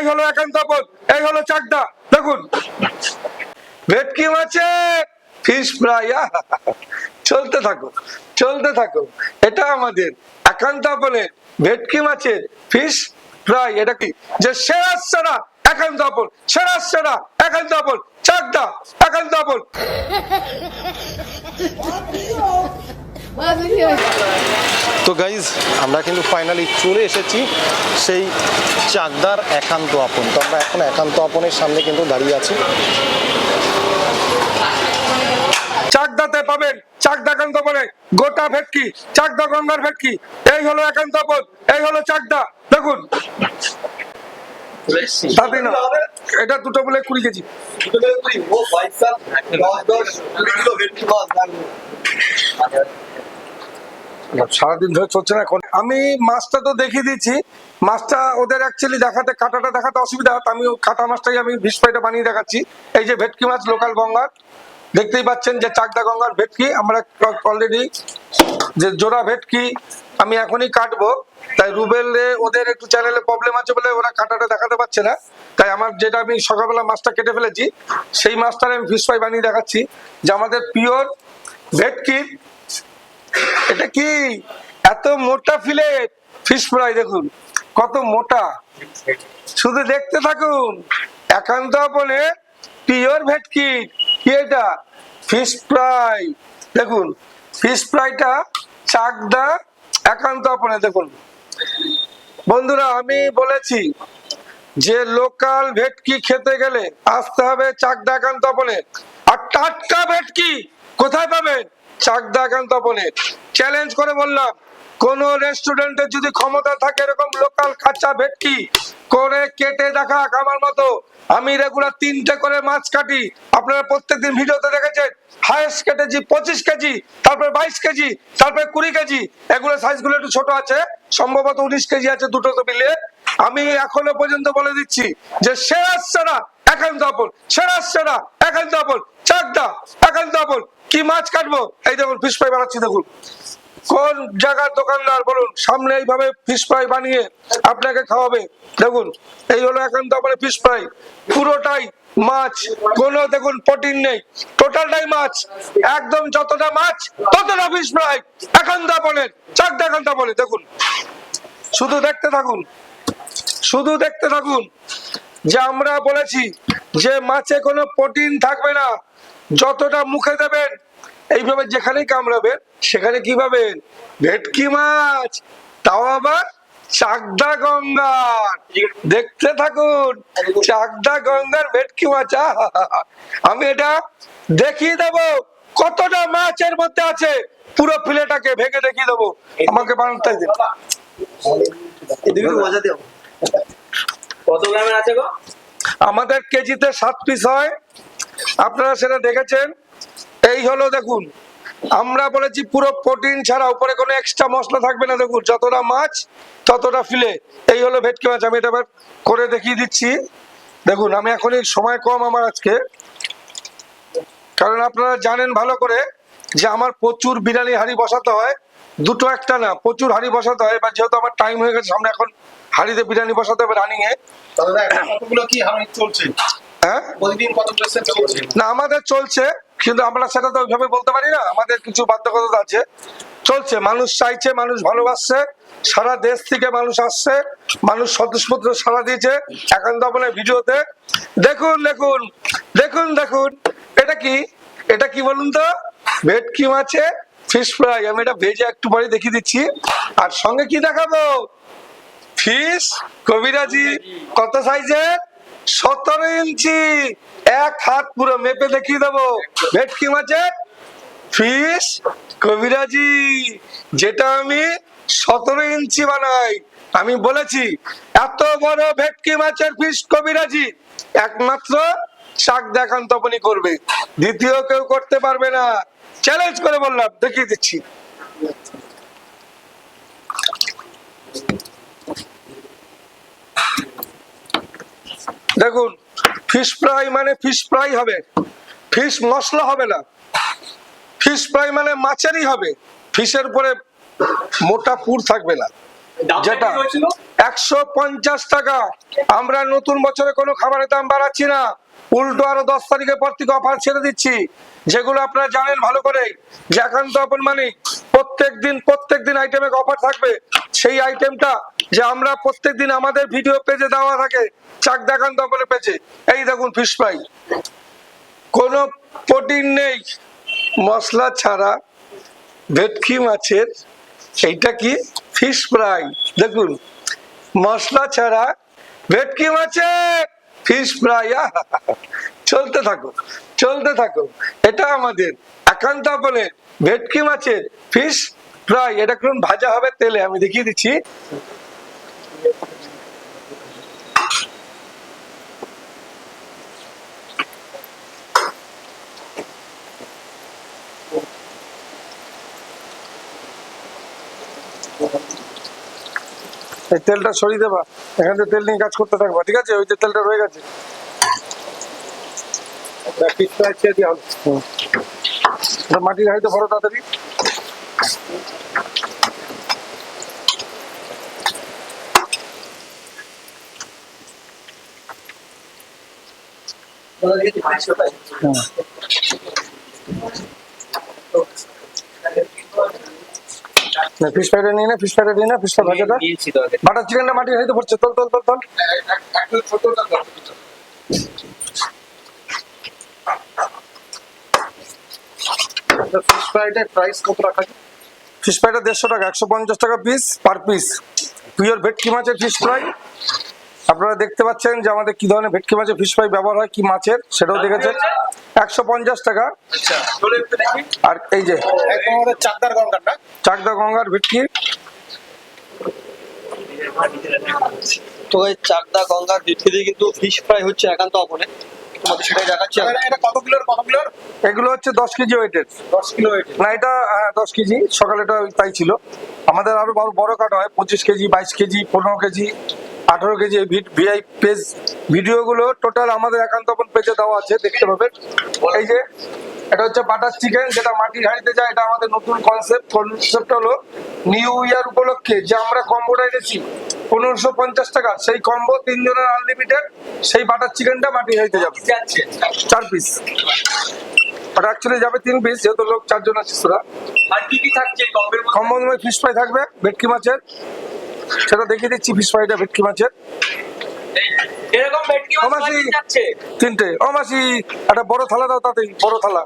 এই হলো একান্ত আপদ এই হলো চাকদা। দেখুন ভেটকি মাছে ফিশ ফ্রাই চলতে থাকো চলতে থাকো। এটা আমাদের একান্ত আপনের ভেটকি মাছের ফিশ ফ্রাই, এটা কি? যে সেরা সেরা, একান্ত আপন সেরা সেরা, একান্ত আপন চাকদা, একান্ত আপন তো গাইজ আমরা কিন্তু ফাইনালি চলে এসেছি সেই চাকদার একান্ত আপন। তো আমরা এখন একান্ত আপনের সামনে কিন্তু দাঁড়িয়ে আছি। চাকদাতে পাবেন, চাকদা একান্ত বলে, গোটা ভেটকি, চাকদা গঙ্গার ভেটকি। এই হলো একান্ত পদ এই হলো চাকদা। দেখুন। তাতে না, এটা দুটো বলে কুড়ি কেজি। সারাদিন ধরে চলছে না এখন। আমি মাছটা তো দেখিয়ে দিচ্ছি মাছটা ওদের অ্যাকচুয়ালি দেখাতে, কাটাটা দেখাতে অসুবিধা। আমি কাটা মাছটাই আমি ভিস ফ্রাইটা বানিয়ে দেখাচ্ছি। এই যে ভেটকি মাছ লোকাল গঙ্গার। দেখতেই পাচ্ছেন যে চাকদা গঙ্গার ভেটকি। আমরা অলরেডি যে জোড়া ভেটকি আমি এখনই কাটবো। তাই রুবেলে ওদের একটু চ্যানেলে প্রবলেম আছে বলে ওরা কাটাটা দেখাতে পারছে না। তাই আমার যেটা আমি সকালবেলা মাছটা কেটে ফেলেছি, সেই মাছটার আমি ফিশ ফ্রাই বানিয়ে দেখাচ্ছি। যে আমাদের পিওর ভেটকির এটা কি? এত মোটা ফিলেট? ফিশ ফ্রাই দেখুন, কত মোটা। শুধু দেখতে থাকুন, একান্ত আপনে পিওর ভেটকি। কি এটা? ফিশ ফ্রাই দেখুন ফিশ ফ্রাইটা চাকদা একান্ত আপনে, দেখুন। বন্ধুরা, আমি বলেছি, যে লোকাল ভেটকি খেতে গেলে আসতে হবে চাকদা একান্ত আপনে। আর টাটকা ভেটকি কোথায় পাবেন? চ্যালেঞ্জ করে বললাম, কোন রেস্টুরেন্টে যদি ক্ষমতা থাকে এরকম লোকাল কাঁচা ভেটকি, করে কেটে দেখা আমার মতো। আমি রেগুলার তিনটে করে মাছ কাটি। আপনারা প্রত্যেকদিন ভিডিওতে দেখেছেন হাইস্ট কেটেছি পঁচিশ কেজি, তারপরে বাইশ কেজি, তারপরে কুড়ি কেজি। এগুলো সাইজগুলো একটু ছোট আছে, সম্ভবত উনিশ কেজি আছে দুটো তো মিলিয়ে। আমি এখনও পর্যন্ত বলে দিচ্ছি যে সেরা সেরা, একান্ত আপন, সেরা সেরা, একান্ত আপন। মাছ কাটবো? এই দেখুন ফিশ ফ্রাই বানাচ্ছি, দেখুন। কোন জায়গার দোকানদার, বলুন, সামনে এইভাবে ফিশ ফ্রাই বানিয়ে আপনাকে খাওয়াবে। দেখুন, এই হলো আপনি ফিশ ফ্রাই পুরোটাই মাছ, কোনো দেখুন প্রোটিন নেই। টোটালটাই মাছ। একদম যতটা মাছ, ততটা ফিশ ফ্রাই একান্ত আপনের চাকদা একান্ত আপনে দেখুন। শুধু দেখতে থাকুন। শুধু দেখতে থাকুন যে আমরা বলেছি যে মাছে কোনো প্রোটিন থাকবে না। যতটা মুখে দেবেন এইভাবে যেখানেই কামড়াবেন সেখানে কি পাবেন? ভেটকি মাছ তাও আবার চাকদা গঙ্গার। দেখতে থাকুন চাকদা গঙ্গার ভেটকি মাছ আমি এটা দেখিয়ে দেব কতটা মাছের মধ্যে আছে পুরো ফিলেটাকে ভেঙে দেখিয়ে দেবো। আমাকে বানাতে দিন। কত গ্রামের আছে গো? আমাদের কেজিতে সাত পিস হয়। আপনারা সেটা দেখেছেন? এই হলো দেখুন, আমরা বলেছি পুরো প্রোটিন ছাড়া উপরে কোনো এক্সট্রা মশলা থাকবে না, দেখুন, যতটা মাছ, ততটা ফিলে এই হলো ভেটকি মাছ, আমি এটা করে দেখিয়ে দিচ্ছি। দেখুন, আমি এখনই সময় কম আমার আজকে। কারণ আপনারা জানেন ভালো করে যে আমার প্রচুর বিরিয়ানি হাড়ি বসাতে হয়। দুটো একটা না, প্রচুর হাড়ি বসাতে হয়। এবার যেহেতু আমার টাইম হয়ে গেছে সামনে এখন হাড়িতে বিরিয়ানি বসাতে হবে রানিং এ কি চলছে? হ্যাঁ? না আমাদের চলছে কিন্তু আমরা সেটা তো ওইভাবে বলতে পারি না। আমাদের কিছু বাধ্যকতা আছে। চলছে মানুষ চাইছে মানুষ ভালোবাসছে। সারা দেশ থেকে মানুষ আসছে। মানুষ স্বতঃস্ফূর্ত সারা দিয়েছে একান্ত আপনার ভিডিওতে। দেখুন দেখুন দেখুন দেখুন। এটা কি? এটা কি বলুন তো? ভেটকি মাছে ফিশ ফ্রাই আমি এটা ভেজে একটু পরে দেখিয়ে দিচ্ছি। আর সঙ্গে কি দেখাবো? ফিশ কবিরাজি কত সাইজের সতেরো ইঞ্চি, এক হাত পুরো মেপে দেখিয়ে দেবো। ভেটকি মাছের ফিশ কবিরাজি, যেটা আমি সতেরো ইঞ্চি বানাই। আমি বলেছি, এত বড় ভেটকি মাছের ফিশ কবিরাজি। একমাত্র শাক দেখান তপনি করবে। দ্বিতীয় কেউ করতে পারবে না। চ্যালেঞ্জ করে বললাম, দেখিয়ে দিচ্ছি। দেখুন ফিশ ফ্রাই মানে ফিশ ফ্রাই হবে। ফিশ মশলা হবে না। ফিশ ফ্রাই মানে মাছেরই হবে। ফিশের উপরে মোটা পুর থাকবে না। যেটা একশো পঞ্চাশ টাকা। আমরা নতুন বছরে কোনো খাবারের দাম বাড়াচ্ছি না। উল্টো আরও দশ তারিখের পর থেকে অফার ছেড়ে দিচ্ছি। যেগুলো আপনারা জানেন ভালো করে। যে একান্ত আপন মানে প্রত্যেক দিন প্রত্যেক দিন আইটেমে অফার থাকবে। সেই আইটেমটা যে আমরা প্রত্যেক দিন আমাদের ভিডিও পেজে দেওয়া থাকে, চাক দেখান তপনের পেজে এই দেখুন ফিশ ফ্রাই কোনো প্রোটিন নেই। মশলা ছাড়া ভেটকি মাছের এইটা কি? ফিশ ফ্রাই দেখুন, মশলা ছাড়া ভেটকি মাছের ফিশ ফ্রাই চলতে থাকো চলতে থাকো এটা আমাদের একান্ত বলে ভেটকি মাছের ফিশ ফ্রাই এটা কোন ভাজা হবে তেলে, আমি দেখিয়ে দিচ্ছি। এই তেলটা সরিয়ে দেবা। এখান থেকে তেল নিয়ে কাজ করতে থাকবা, ঠিক আছে? ওই যে তেলটা রয়ে গেছে। মাটির হাইতে ভরো তাড়াতাড়ি। না ফিশ ফ্রাইটা নিয়ে না ফিশ ফ্রাইটা নিয়ে না ফিশ ফ্রাই ভাজাটা। বাটার চিকেনটা মাটির হাইতে ভরছে তল তল তল তল ফিশ ফ্রাইটার প্রাইস কত রাখা যায়? ফিশ ফ্রাইটা দেড়শো টাকা একশো পঞ্চাশ টাকা পিস পার পিস পিওর ভেটকি মাছের ফিশ ফ্রাই আপনারা দেখতে পাচ্ছেন যে আমাদের কি ধরনের ভেটকি মাছের ফিশ ফ্রাই ব্যবহার হয় কি মাছের সেটাও দেখেছেন। একশো পঞ্চাশ টাকা। আচ্ছা চলে একটু দেখি। আর এই যে চাকদার গঙ্গার চাকদা গঙ্গার ভেটকি। তো এই চাকদা গঙ্গার ভিত্তিতে কিন্তু ফিশ ফ্রাই হচ্ছে একান্ত অপনে তোমাদের সেটাই দেখাচ্ছি এটা কত কিলোর কত কিলোর এগুলো হচ্ছে দশ কেজি ওয়েটের দশ কিলো না এটা হ্যাঁ, দশ কেজি। সকালে এটা তাই ছিল। আমাদের আরও বড় হয় পঁচিশ কেজি বাইশ কেজি পনেরো কেজি আঠারো কেজি ভিআই পেজ ভিডিওগুলো টোটাল আমাদের একান্তপন পেজে দেওয়া আছে দেখতে পাবেন। এই যে এটা হচ্ছে বাটার চিকেন যেটা মাটির হাঁড়িতে যায় এটা আমাদের নতুন কনসেপ্ট কনসেপ্ট হলো নিউ ইয়ার উপলক্ষে যে আমরা কম্বোটা এনেছি পনেরোশো পঞ্চাশ টাকা সেই কম্বো তিনজনের আনলিমিটেড সেই বাটার চিকেনটা মাটির হাঁড়িতে যাবে। চার পিস ওটা অ্যাকচুয়ালি যাবে তিন পিস যেহেতু লোক চারজন আছে তোরা আর কি কি থাকছে কম্বের মধ্যে? ফিশ ফ্রাই থাকবে ভেটকি মাছের। সেটা দেখিয়ে দিচ্ছি ফিশ ফ্রাইটা ভেটকি মাছের। এরকম যাচ্ছে। তিনটে। ও মাসি একটা বড় থালা দাও তাতে বড় থালা।